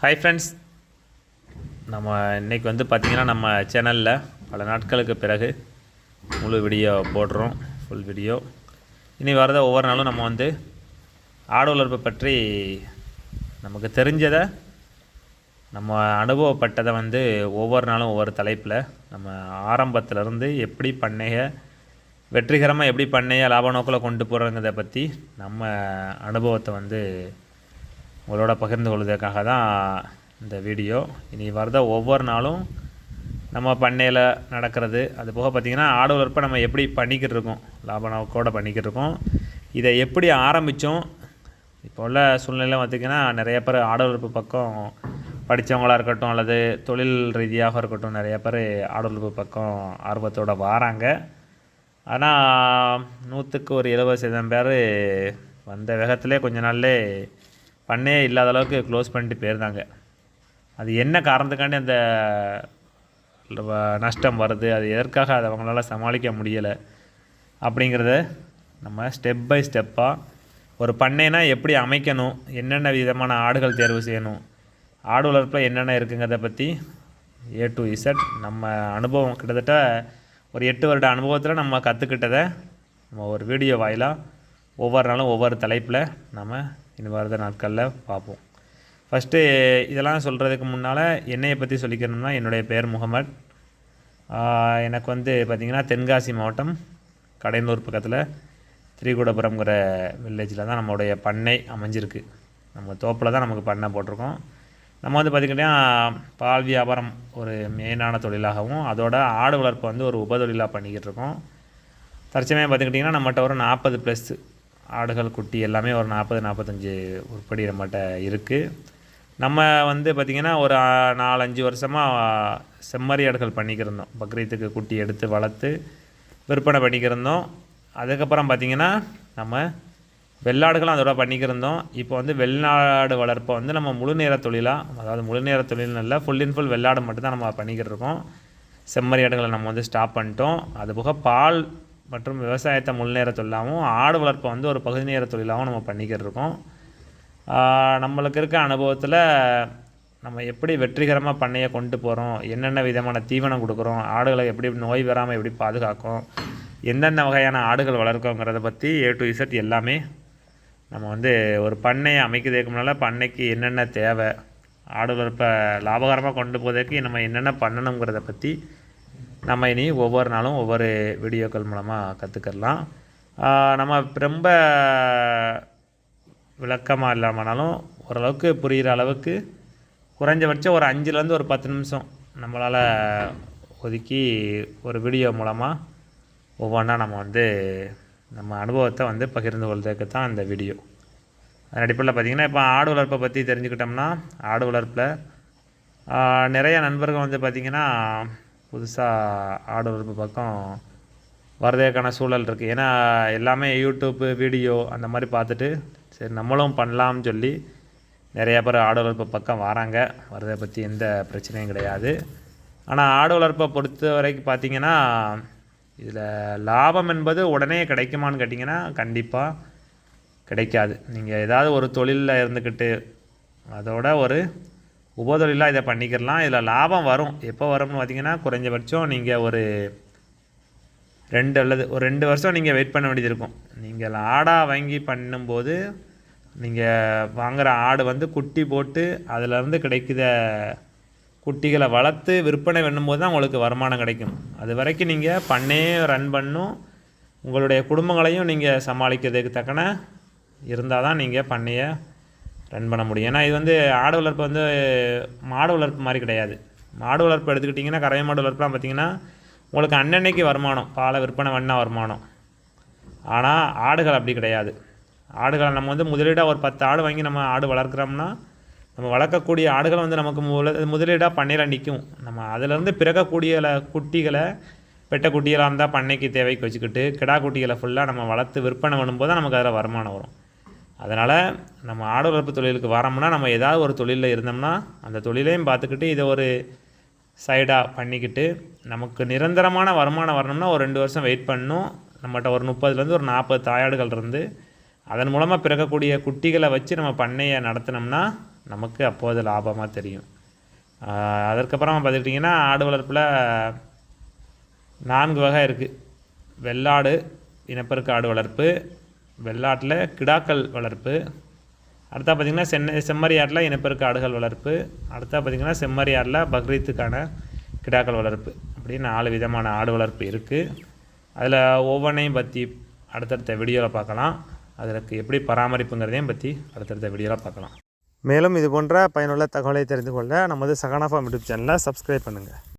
Hi friends நம்ம இன்றைக்கி வந்து பார்த்திங்கன்னா நம்ம சேனலில் பல நாட்களுக்கு பிறகு முழு வீடியோ போடுறோம். ஃபுல் வீடியோ இனி வரத ஒவ்வொரு நாளும் நம்ம வந்து ஆடு வளர்ப்பு பற்றி நமக்கு தெரிஞ்சதை நம்ம அனுபவப்பட்டதை வந்து ஒவ்வொரு நாளும் ஒவ்வொரு தலைப்பில் நம்ம ஆரம்பத்திலேருந்து எப்படி பண்ணைய வெற்றிகரமாக எப்படி பண்ணைய லாப நோக்கில் கொண்டு போகிறோங்கிறத பற்றி நம்ம அனுபவத்தை வந்து உங்களோட பகிர்ந்து கொள்வதற்காக தான் இந்த வீடியோ. இனி வரத ஒவ்வொரு நாளும் நம்ம பண்ணையில் நடக்கிறது. அது போக பார்த்திங்கன்னா ஆடு வளர்ப்பை நம்ம எப்படி பண்ணிக்கிட்டு இருக்கோம். லாப நோக்கோடு பண்ணிக்கிட்டு இருக்கோம். இதை எப்படி ஆரம்பித்தோம் இப்போ உள்ள சூழ்நிலை பார்த்திங்கன்னா நிறைய பேர் ஆடு வளர்ப்பு பக்கம் படித்தவங்களாக இருக்கட்டும் அல்லது தொழில் ரீதியாக இருக்கட்டும் நிறைய பேர் ஆடு வளர்ப்பு பக்கம் ஆர்வத்தோடு வராங்க. ஆனால் நூற்றுக்கு ஒரு எழுபது சதவீதம் பேர் வந்த வேகத்திலே கொஞ்ச நாள்லே பண்ணையே இல்லாத அளவுக்கு க்ளோஸ் பண்ணிட்டு போயிருந்தாங்க. அது என்ன காரணத்துக்காண்டி அந்த நஷ்டம் வருது? அது எதற்காக அதை அவங்களால சமாளிக்க முடியலை? அப்படிங்கிறத நம்ம ஸ்டெப் பை ஸ்டெப்பாக ஒரு பண்ணைனா எப்படி அமைக்கணும்? என்னென்ன விதமான ஆடுகள் தேர்வு செய்யணும்? ஆடு வளர்ப்பில் என்னென்ன இருக்குங்கிறத பற்றி ஏ டு இசட் நம்ம அனுபவம் கிட்டத்தட்ட ஒரு எட்டு வருட அனுபவத்தில் நம்ம கற்றுக்கிட்டதை நம்ம ஒரு வீடியோ வாயிலாக ஒவ்வொரு நாளும் ஒவ்வொரு தலைப்பில் நம்ம இந்த வாரத நாட்களில் பார்ப்போம் ஃபஸ்ட்டு இதெல்லாம் சொல்கிறதுக்கு முன்னால் என்னையை பற்றி சொல்லிக்கணும்னா என்னுடைய பேர் முகமட் எனக்கு வந்து பார்த்திங்கன்னா தென்காசி மாவட்டம் கடையனூர் பக்கத்தில் திரிகூடபுரம்ங்கிற வில்லேஜில் தான் நம்மளுடைய பண்ணை அமைஞ்சிருக்கு. நம்ம தோப்பில் தான் நமக்கு பண்ணை போட்டிருக்கோம். நம்ம வந்து பார்த்திங்கன்னா பால் வியாபாரம் ஒரு மெயினான தொழிலாகவும் அதோட ஆடு வளர்ப்பு வந்து ஒரு உபதொழிலாக பண்ணிக்கிட்டு இருக்கோம். தற்சமயம் பார்த்துக்கிட்டிங்கன்னா நம்மகிட்ட ஒரு நாற்பது ப்ளஸ் ஆடுகள் குட்டி எல்லாமே ஒரு நாற்பது நாற்பத்தஞ்சு உருப்படி நம்மகிட்ட இருக்குது நம்ம வந்து பார்த்திங்கன்னா ஒரு நாலஞ்சு வருஷமாக செம்மறி ஆடுகள் பண்ணிக்கிருந்தோம். பக்ரீத்துக்கு குட்டி எடுத்து வளர்த்து விற்பனை பண்ணிக்கிருந்தோம். அதுக்கப்புறம் பார்த்திங்கன்னா நம்ம வெள்ளாடுகளும் அதோட பண்ணிக்கிருந்தோம். இப்போ வந்து வெள்ளாடு வளர்ப்பை வந்து நம்ம முழு நேர தொழிலாக அதாவது முழு நேர தொழில்னு இல்லை ஃபுல் அண்ட் ஃபுல் வெள்ளாடு மட்டும்தான் நம்ம பண்ணிக்கிட்டு இருக்கோம். செம்மறி ஆடுகளை நம்ம வந்து ஸ்டாப் பண்ணிட்டோம். அதுபோக பால் மற்றும் விவசாயத்தை முழு நேர தொழிலாகவும் ஆடு வளர்ப்பை வந்து ஒரு பகுதி நேர தொழிலாகவும் நம்ம பண்ணிக்கிட்டு இருக்கோம் நம்மளுக்கு இருக்க அனுபவத்தில் நம்ம எப்படி வெற்றிகரமாக பண்ணையை கொண்டு போகிறோம் என்னென்ன விதமான தீவனம் கொடுக்குறோம் ஆடுகளை எப்படி நோய் வராமல் எப்படி பாதுகாக்கும் எந்தெந்த வகையான ஆடுகள் வளர்க்கோங்கிறத பற்றி ஏ டு இசட் எல்லாமே நம்ம வந்து ஒரு பண்ணையை அமைக்கிறதுக்கு முன்னால் பண்ணைக்கு என்னென்ன தேவை ஆடு வளர்ப்பை லாபகரமாக கொண்டு போவதற்கு நம்ம என்னென்ன பண்ணணுங்கிறத பற்றி நம்ம இனி ஒவ்வொரு நாளும் ஒவ்வொரு வீடியோக்கள் மூலமாக கற்றுக்கலாம் நம்ம ரொம்ப விளக்கமாக இல்லாமனாலும் ஓரளவுக்கு புரிகிற அளவுக்கு குறைஞ்சபட்சம் ஒரு அஞ்சுலேருந்து ஒரு பத்து நிமிஷம் நம்மளால் ஒதுக்கி ஒரு வீடியோ மூலமாக ஒவ்வொன்றா நம்ம வந்து நம்ம அனுபவத்தை வந்து பகிர்ந்து கொள்றதுக்கு தான் இந்த வீடியோ. அதன் அடிப்படையில் பார்த்திங்கன்னா இப்போ ஆடு வளர்ப்பை பற்றி தெரிஞ்சுக்கிட்டோம்னா ஆடு வளர்ப்பில் நிறைய நண்பர்கள் வந்து பார்த்திங்கன்னா புதுசாக ஆடு வளர்ப்பு பக்கம் வரதேக்கான சூழல் இருக்குது ஏன்னா எல்லாமே யூடியூப்பு வீடியோ அந்த மாதிரி பார்த்துட்டு சரி நம்மளும் பண்ணலாம்னு சொல்லி நிறைய பேர் ஆடு வளர்ப்பு பக்கம் வராங்க. வரதை பற்றி எந்த பிரச்சனையும் கிடையாது. ஆனால் ஆடு வளர்ப்பை பொறுத்த வரைக்கும் பார்த்தீங்கன்னா இதில் லாபம் என்பது உடனே கிடைக்குமான்னு கேட்டிங்கன்னா கண்டிப்பாக கிடைக்காது. நீங்கள் ஏதாவது ஒரு தொழிலில் இருந்துக்கிட்டு அதோட ஒரு உபதொழிலாக இதை பண்ணிக்கிறலாம் இதில் லாபம் வரும். எப்போ வரும்னு பார்த்தீங்கன்னா குறைஞ்சபட்சம் நீங்கள் ஒரு ரெண்டு அல்லது ஒரு ரெண்டு வருஷம் நீங்கள் வெயிட் பண்ண வேண்டியது இருக்கும். நீங்கள் ஆடாக வாங்கி பண்ணும்போது நீங்கள் வாங்குகிற ஆடு வந்து குட்டி போட்டு அதிலேருந்து கிடைக்கிற குட்டிகளை வளர்த்து விற்பனை பண்ணும்போது தான் உங்களுக்கு வருமானம் கிடைக்கும். அது வரைக்கும் நீங்கள் பண்ணே ரன் பண்ணும். உங்களுடைய குடும்பங்களையும் நீங்கள் சமாளிக்கிறதுக்கு தக்கன இருந்தால் தான் நீங்கள் பண்ணையை ரன் பண்ண முடியும். ஏன்னா இது வந்து ஆடு வளர்ப்பு வந்து மாடு வளர்ப்பு மாதிரி கிடையாது. மாடு வளர்ப்பு எடுத்துக்கிட்டிங்கன்னா கறவை மாடு வளர்ப்புலாம் பார்த்தீங்கன்னா உங்களுக்கு அன்னன்னைக்கு வருமானம் பாலை விற்பனை வண்ணா வருமானம். ஆனால் ஆடுகள் அப்படி கிடையாது. ஆடுகளை நம்ம வந்து முதலீடாக ஒரு பத்து ஆடு வாங்கி நம்ம ஆடு வளர்க்குறோம்னா நம்ம வளர்க்கக்கூடிய ஆடுகள் வந்து நமக்கு முல முதலீடாக பண்ணையில் நிற்கும் நம்ம அதிலேருந்து பிறக்கக்கூடிய குட்டிகளை பெட்ட குட்டிகளாக இருந்தால் பண்ணைக்கு தேவைக்கு வச்சுக்கிட்டு கிடா குட்டிகளை ஃபுல்லாக நம்ம வளர்த்து விற்பனை பண்ணும்போது தான் நமக்கு அதில் வருமானம் வரும். அதனால் நம்ம ஆடு வளர்ப்பு தொழிலுக்கு வரோம்னா நம்ம ஏதாவது ஒரு தொழிலில் இருந்தோம்னா அந்த தொழிலையும் பார்த்துக்கிட்டு இதை ஒரு சைடாக பண்ணிக்கிட்டு நமக்கு நிரந்தரமான வருமானம் வரணும்னா ஒரு ரெண்டு வருஷம் வெயிட் பண்ணணும். நம்மகிட்ட ஒரு முப்பதுலேருந்து ஒரு நாற்பது தாயாடுகள் இருந்து அதன் மூலமாக பிறக்கக்கூடிய குட்டிகளை வச்சு நம்ம பண்ணையை நடத்தினோம்னா நமக்கு அப்போது லாபமாக தெரியும். அதற்கப்புறம் பார்த்துக்கிட்டிங்கன்னா ஆடு வளர்ப்பில் நான்கு வகை இருக்குது வெள்ளாடு இனப்பெருக்க ஆடு வளர்ப்பு வெள்ளாட்டில் கிடாக்கள் வளர்ப்பு. அடுத்தா பார்த்திங்கன்னா சென்னை செம்மறி ஆட்டில் இனப்பெருக்க ஆடுகள் வளர்ப்பு. அடுத்தா பார்த்திங்கன்னா செம்மறியாட்டில் பக்ரீத்துக்கான கிடாக்கள் வளர்ப்பு. அப்படி நாலு விதமான ஆடு வளர்ப்பு இருக்குது அதில் ஒவ்வொன்றையும் பற்றி அடுத்தடுத்த வீடியோவில் பார்க்கலாம். அதற்கு எப்படி பராமரிப்புங்கிறதையும் பற்றி அடுத்தடுத்த வீடியோவில் பார்க்கலாம். மேலும் இது போன்ற பயனுள்ள தகவலை தெரிந்து கொள்ள நமது சகனா ஃபார்ம் யூடியூப் சேனலை சப்ஸ்கிரைப் பண்ணுங்கள்